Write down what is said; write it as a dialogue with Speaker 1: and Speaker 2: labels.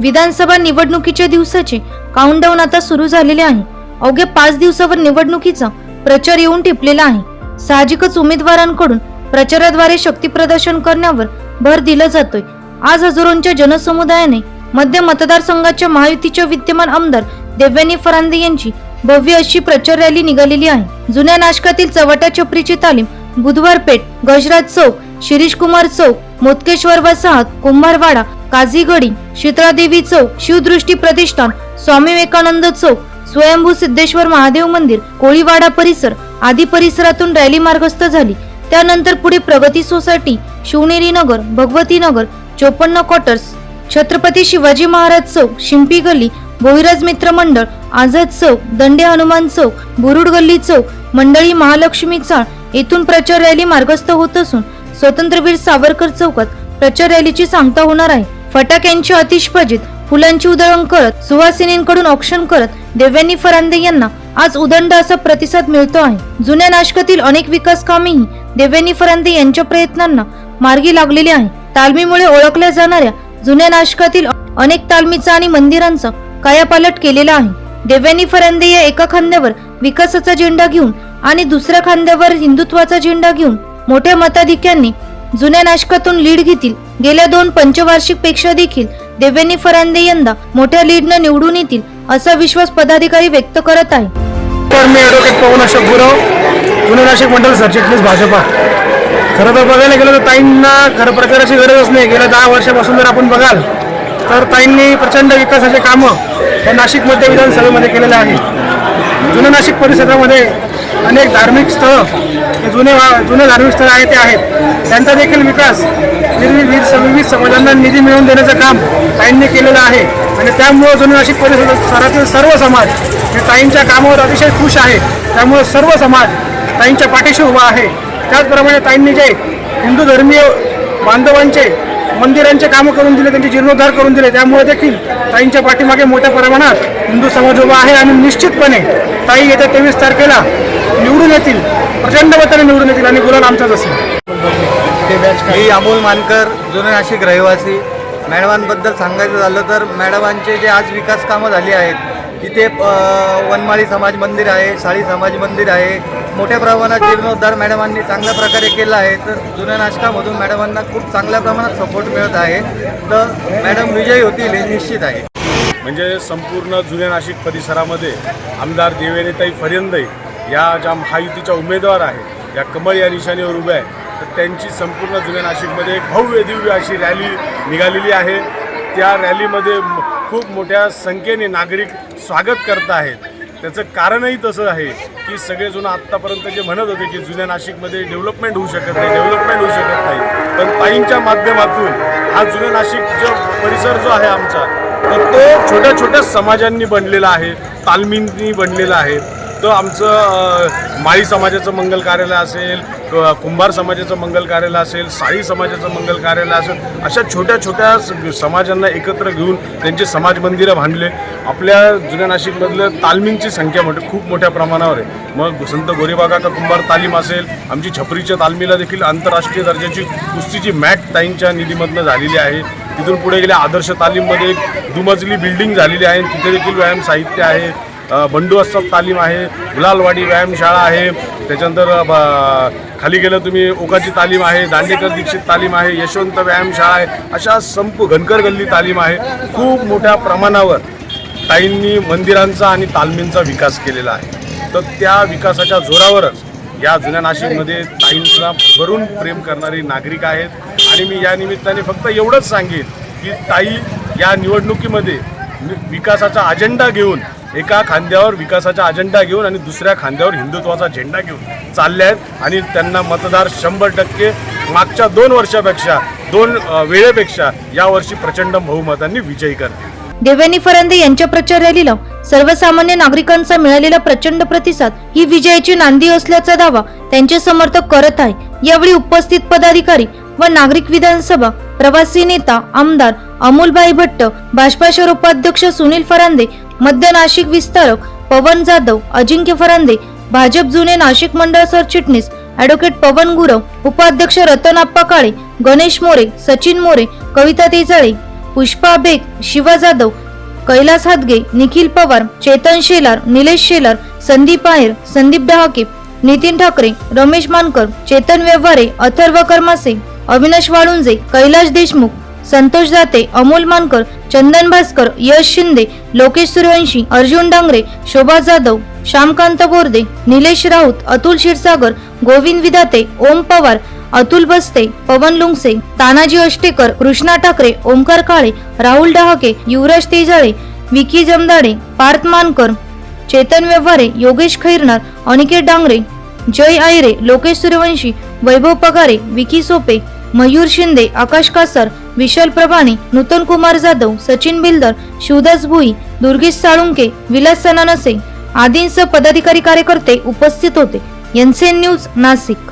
Speaker 1: विधानसभा निवडणुकीच्या दिवसाचे काउंटडाऊन आता सुरू झालेले आहे. अवघ्या पाच दिवसावर निवडणुकीचा प्रचार येऊन टिपलेला आहे. साहजिकच उमेदवारांकडून प्रचाराद्वारे शक्ती प्रदर्शन करण्यावर भर दिला जातोय. आज हजारोंच्या जनसमुदायाने मध्य मतदारसंघाच्या महायुतीच्या विद्यमान आमदार देव्यानी फरांदे यांची भव्य अशी प्रचार रॅली निघालेली आहे. जुन्या नाशकातील चवटा छपरीची तालीम बुधवार पेठ गजराज चौक शिरीष कुमार चौक मोतकेश्वर वसाहत कुंभारवाडा काझीगडी शीतळादेवी चौक शिवदृष्टी प्रतिष्ठान स्वामी विवेकानंद चौक स्वयंभू सिद्धेश्वर महादेव मंदिर कोळीवाडा परिसर आदी परिसरातून रॅली मार्गस्थ झाली. त्यानंतर पुढे प्रगती सोसायटी शिवनेरी नगर भगवती नगर चोपन्न क्वार्टर्स छत्रपती शिवाजी महाराज चौक शिंपी गल्ली भोईराज मित्र मंडळ आझाद चौक दंडे हनुमान चौक बुरुड गल्ली चौक मंडळी महालक्ष्मी चाळ येथून प्रचार रॅली मार्गस्थ होत असून स्वातंत्र्यवीर सावरकर चौकात प्रचार रॅलीची सांगता होणार आहे. फटाक्यांची आतिषबाजीत फुलांची उधळण करत सुवासिनींकडून औक्षण करत देव्यांनी फरांदे यांना आज उदंड असा प्रतिसाद मिळतो आहे. जुन्या नाशकातील अनेक विकास कामेही देव्यांनी फरांदे यांच्या प्रयत्नांना मार्गी लागलेली आहे. तालमीमुळे ओळखल्या जाणाऱ्या जुन्या नाशकातील अनेक तालमीचा आणि मंदिरांचा कायापालट केलेला आहे. देव्यांनी फरांदे या एका खांद्यावर विकासाचा झेंडा घेऊन आणि दुसऱ्या खांद्यावर हिंदुत्वाचा झेंडा घेऊन मोठ्या मताधिक्यांनी जुन्या नाशकातून लीड घेतील. गेल्या दोन पंचवार्षिकपेक्षा देखील देवेनी फरांदे यंदा मोठ्या लीडनं निवडून येतील असा विश्वास पदाधिकारी व्यक्त करत आहे
Speaker 2: तर मी ॲडव्होकेट पवन अशोक गुरव पुणे नाशिक मंडळ सरचिटणीस भाजपा. खरं तर बघायला गेलं तर ताईंना खरं प्रचाराची गरजच नाही. गेल्या दहा वर्षापासून जर आपण बघाल तर ताईंनी प्रचंड विकासाचे कामं या नाशिक मध्य विधानसभेमध्ये केलेले आहे. जुन्या नाशिक परिसरामध्ये अनेक धार्मिक स्थळं जुने वा- जुने धार्मिक स्थळं आहे ते आहेत. त्यांचा देखील विकास विविध विविध समाजांना निधी मिळवून देण्याचं काम ताईंनी केलेलं आहे. आणि त्यामुळं जुने नाशिक परिसरातील सर्व समाज हे ताईंच्या कामावर अतिशय खुश आहे. त्यामुळं सर्व समाज ताईंच्या पाठीशी उभा आहे. त्याचप्रमाणे ताईंनी जे हिंदू धर्मीय बांधवांचे मंदिरांचे कामं करून दिले त्यांचे जीर्णोद्धार करून दिले त्यामुळे देखील ताईंच्या पाठीमागे मोठ्या प्रमाणात हिंदू समाज उभा आहे. आणि निश्चितपणे ताई येत्या तेवीस तारखेला निवडून येतील. प्रचंड मताने निवडून येतील आणि गुलाल आमचाच असेल.
Speaker 3: मी अमोल मानकर जुने नाशिक रहिवासी. मॅडमांबद्दल सांगायचं झालं तर मॅडमांचे जे आज विकास कामं झाली आहेत इथे वनमाळी समाज मंदिर आहे साळी समाज मंदिर आहे. मोठ्या प्रमाणात जीर्णोद्धार मॅडमांनी चांगल्या प्रकारे केला आहे. तर जुन्या नाशकामधून मॅडमांना खूप चांगल्या प्रमाणात सपोर्ट मिळत आहे. तर मॅडम विजयी होतील हे निश्चित आहे.
Speaker 4: म्हणजे संपूर्ण जुन्या नाशिक परिसरामध्ये आमदार देवेनेताई फरिंदे या ज्या महायुतीच्या उमेदवार आहेत या कमळ या निशाणीवर उभ्या आहेत तर त्यांची संपूर्ण जुन्या नाशिकमध्ये एक भव्य दिव्य अशी रॅली निघालेली आहे. त्या रॅलीमध्ये खूप मोठ्या संख्येने नागरिक स्वागत करत आहेत. त्याचं कारणही तसं आहे की सगळेजण आत्तापर्यंत जे म्हणत होते की जुन्या नाशिकमध्ये डेव्हलपमेंट होऊ शकत नाही डेव्हलपमेंट होऊ शकत नाही पण ताईंच्या माध्यमातून हा जुन्या नाशिक जो परिसर जो आहे आमचा तर तो छोट्या छोट्या समाजांनी बनलेला आहे तालमींनी बनलेला आहे. तर आमचं माळी समाजाचं मंगल कार्यालय असेल कुंभार समाजाचं मंगल कार्यालय असेल साळी समाजाचं मंगल कार्यालय असेल अशा छोट्या छोट्या समाजांना एकत्र घेऊन त्यांचे समाज मंदिरं बांधले. आपल्या जुन्या नाशिकमधलं तालमींची संख्या मोठ खूप मोठ्या प्रमाणावर आहे. मग संत गोरेबागा का कुंभार तालीम असेल आमची छपरीच्या तालमीला देखील आंतरराष्ट्रीय दर्जाची कुस्तीची मॅट ताईंच्या निधीमधनं झालेली आहे. तिथून पुढे गेल्या आदर्श तालीममध्ये एक दुमजली बिल्डिंग झालेली आहे. तिथे देखील व्यायाम साहित्य आहे. अ, बंडू तालीम आहे गुलालवाडी व्यायामशाळा आहे. त्याच्यानंतर खाली गेलं तुम्ही ओकाची तालीम आहे दांडेकर दीक्षित तालीम आहे यशवंत व्यायामशाळा आहे. अशा संप घनकर गल्ली तालीम आहे. खूप मोठ्या प्रमाणावर ताईंनी मंदिरांचा आणि तालमींचा विकास केलेला आहे. तर त्या विकासाच्या जोरावरच या जुन्या नाशिकमध्ये ताईंचा भरून प्रेम करणारे नागरिक आहेत. आणि मी या निमित्ताने फक्त एवढंच सांगेन की ताई या निवडणुकीमध्ये विकासाचा अजेंडा घेऊन एका खांद्यावर विकासाचा अजेंडा घेऊन आणि दुसऱ्या खांद्यावर हिंदुत्वाचा झेंडा घेऊन चालले आहेत. आणि त्यांना मतदार शंभर टक्के मागच्या दोन वर्षापेक्षा दोन वेळेपेक्षा यावर्षी प्रचंड बहुमतांनी विजयी करते
Speaker 1: देव्यानी फरांदे यांच्या प्रचार रॅलीला सर्वसामान्य नागरिकांचा मिळालेला प्रचंड प्रतिसाद ही विजयाची नांदी असल्याचा दावा त्यांचे समर्थक करत आहे यावेळी उपस्थित पदाधिकारी व नागरिक विधानसभा प्रवासी नेता आमदार अमोलभाई भट्ट भाजपा उपाध्यक्ष सुनील फरांदे मध्य नाशिक विस्तारक पवन जाधव अजिंक्य फरांदे भाजप जुने नाशिक मंडळ सरचिटणीस ॲडव्होकेट पवन गुरव उपाध्यक्ष रतन आप्पा काळे गणेश मोरे सचिन मोरे कविता तेजाळे पुष्पा बेग शिवा जाधव कैलास हादगे निखिल पवार चेतन शेलार निलेश शेलार संदीप आहेर संदीप डहाके नितीन ठाकरे रमेश मानकर चेतन व्यवहारे अथर्व कर्मासे. अविनाश वाळुंजे कैलाश देशमुख संतोष जाते अमोल मानकर चंदन भास्कर यश शिंदे लोकेश सूर्यवंशी अर्जुन डांगरे शोभा जाधव श्यामकांत बोर्दे निलेश राऊत अतुल क्षीरसागर गोविंद विदाते ओम पवार अतुल बस्ते पवन लुंगसे तानाजी अष्टेकर कृष्णा ठाकरे ओंकार काळे राहुल डहाके युवराज तेजाळे विकी जमदाडे पार्थ मानकर चेतन व्यवहारे योगेश खैरनार अनिकेत डांगरे जय आयरे लोकेश सूर्यवंशी वैभव पगारे विकी सोपे मयूर शिंदे आकाश कासर विशाल प्रभाणे नूतन कुमार जाधव सचिन बिल्दर शिवदास भुई दुर्गेश साळुंके विलास सनानसे आदींसह पदाधिकारी कार्यकर्ते उपस्थित होते. NCN news Nashik.